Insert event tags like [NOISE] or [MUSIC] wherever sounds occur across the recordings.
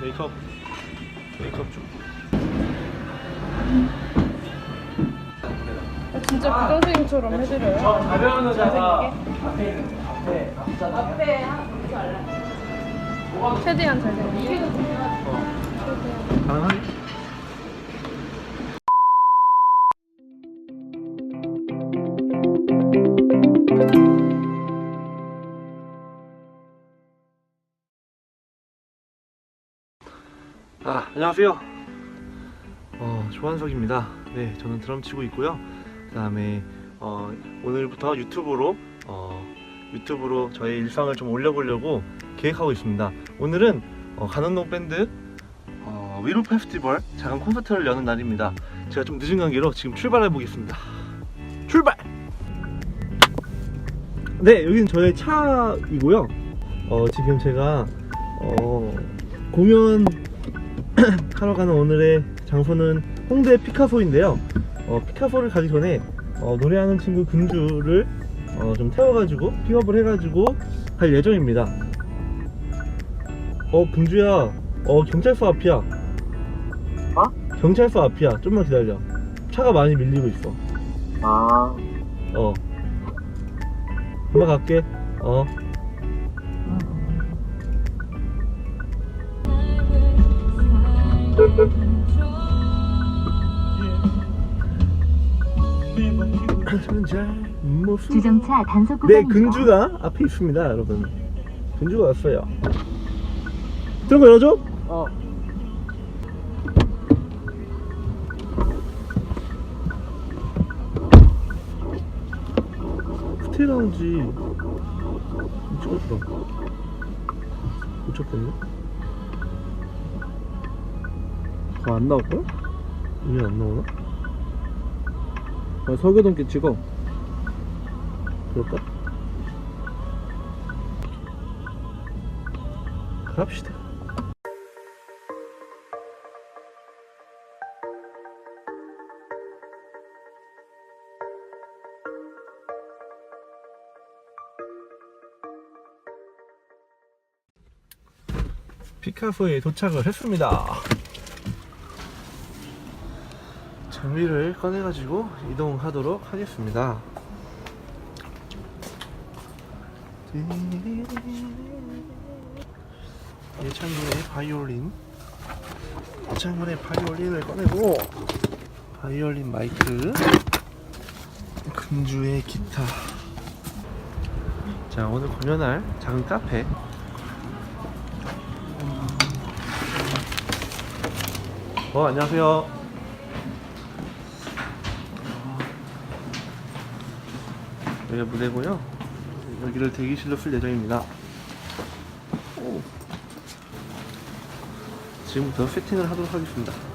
메이크업 메이크업 좀. 진짜 부장선생님처럼 해드려요? 가벼운 의자가 앞에 있는 앞에 앞잖아 최대한 잘생기게. 가능하니? 안녕하세요. 어, 조한석입니다. 네, 저는 드럼 치고 있고요. 그 다음에 어, 오늘부터 유튜브로 어, 유튜브로 저의 일상을 좀 올려보려고 계획하고 있습니다. 오늘은 어, 간원동 밴드 어, 위로 페스티벌 작은 콘서트를 여는 날입니다. 제가 좀 늦은 관계로 지금 출발해 보겠습니다. 출발! 네, 여기는 저의 차이고요. 어, 지금 제가 어, 공연 [CLEARS THROAT] 하러 가는 오늘의 장소는 홍대 피카소인데요. 어, 피카소를 가기 전에 어, 노래하는 친구 금주를 어, 좀 태워가지고 픽업을 해가지고 갈 예정입니다. 어 금주야, 어 경찰서 앞이야. 어? 경찰서 앞이야. 좀만 기다려. 차가 많이 밀리고 있어. 아, 어. 금방 갈게. 어. 주정차 단속 네, 구간입니다. 근주가 앞에 있습니다, 여러분. 근주가 왔어요. 들어가 열어줘? 어. 호텔 라운지 찍었다. 못 찾겠네? 그거 안 나올 거야? 이게 안 나오나? 아, 서교동께 찍어. 그럴까? 갑시다. 피카소에 도착을 했습니다. 장비를 꺼내가지고 이동하도록 하겠습니다. 예창군의 바이올린 예창군의 바이올린을 꺼내고 바이올린 마이크 금주의 기타. 자 오늘 공연할 작은 카페. 어 안녕하세요 여기가 무대고요. 여기를 대기실로 쓸 예정입니다. 오. 지금부터 세팅을 하도록 하겠습니다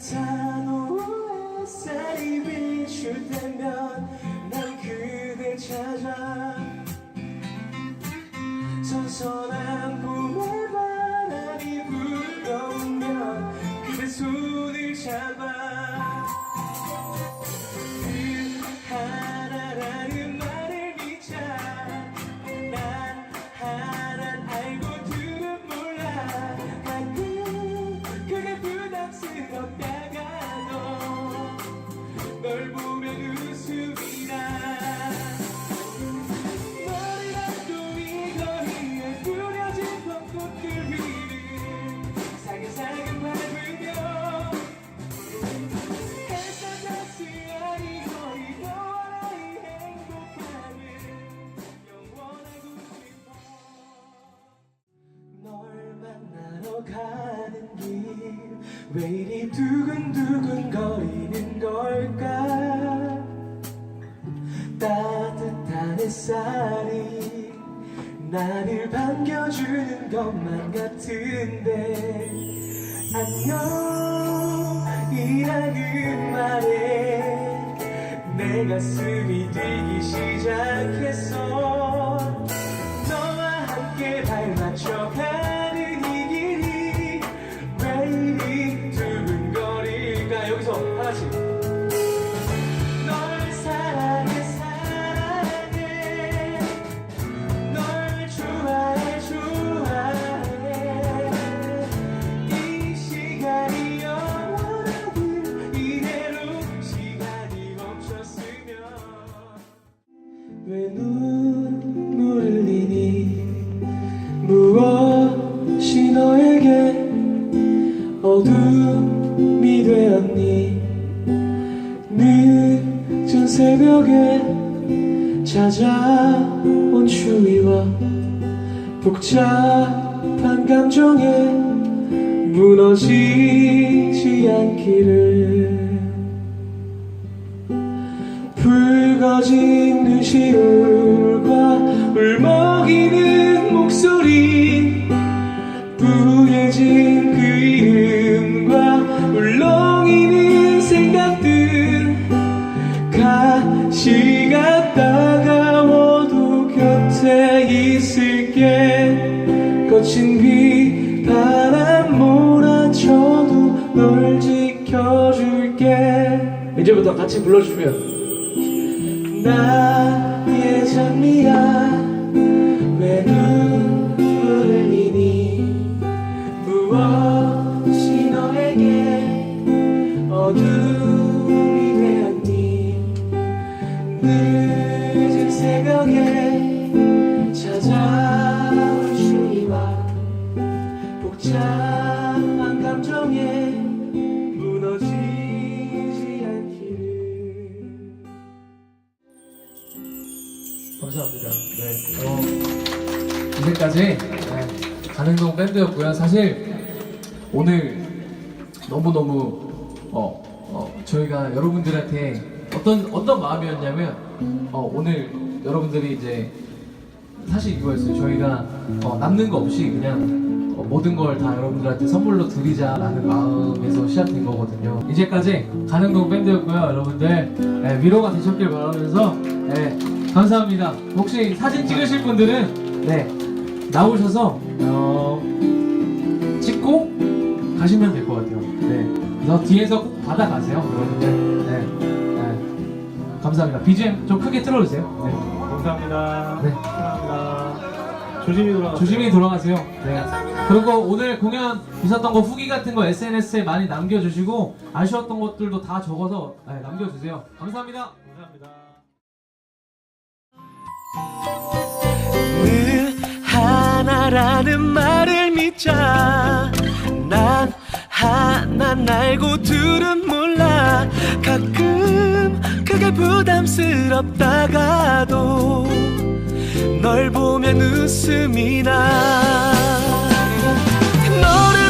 따 왜 이리 두근두근 거리는 걸까? 따뜻한 햇살이 나를 반겨주는 것만 같은데. 안녕이라는 말에 내 가슴이 뛰기 시작했어 찾아온 추위와 복잡한 감정에 무너지지 않기를. 붉어진 눈시울 거친 비 바람 몰아쳐도 널 지켜줄게. 이제부터 같이 불러주면. 나의 장미야. 왜 눈물을 흘리니? 무엇이 너에게 어둠이 감사합니다. 네. 어, 이제까지 네, 가능동 밴드였고요. 사실 오늘 너무너무 어, 어, 저희가 여러분들한테 어떤 어떤 마음이었냐면 어, 오늘 여러분들이 이제 사실 이거였어요. 저희가 어, 남는 거 없이 그냥 어, 모든 걸 다 여러분들한테 선물로 드리자라는 마음에서 시작된 거거든요. 이제까지 가능동 밴드였고요. 여러분들 네, 위로가 되셨길 바라면서 네, 감사합니다. 혹시 사진 찍으실 분들은 네 나오셔서 어, 찍고 가시면 될 것 같아요. 네, 그래서 뒤에서 꼭 받아가세요, 여러분들. 네, 네. 감사합니다. BGM 좀 크게 틀어주세요. 네. 감사합니다. 네. 감사합니다. 조심히 돌아가세요. 조심히 돌아가세요. 네. 그리고 오늘 공연 있었던 거 후기 같은 거 SNS에 많이 남겨주시고 아쉬웠던 것들도 다 적어서 네, 남겨주세요. 감사합니다. 늘 하나라는 말을 믿자. 난 하나 날고 둘은 몰라. 가끔 그게 부담스럽다가도 널 보면 웃음이 나. 너를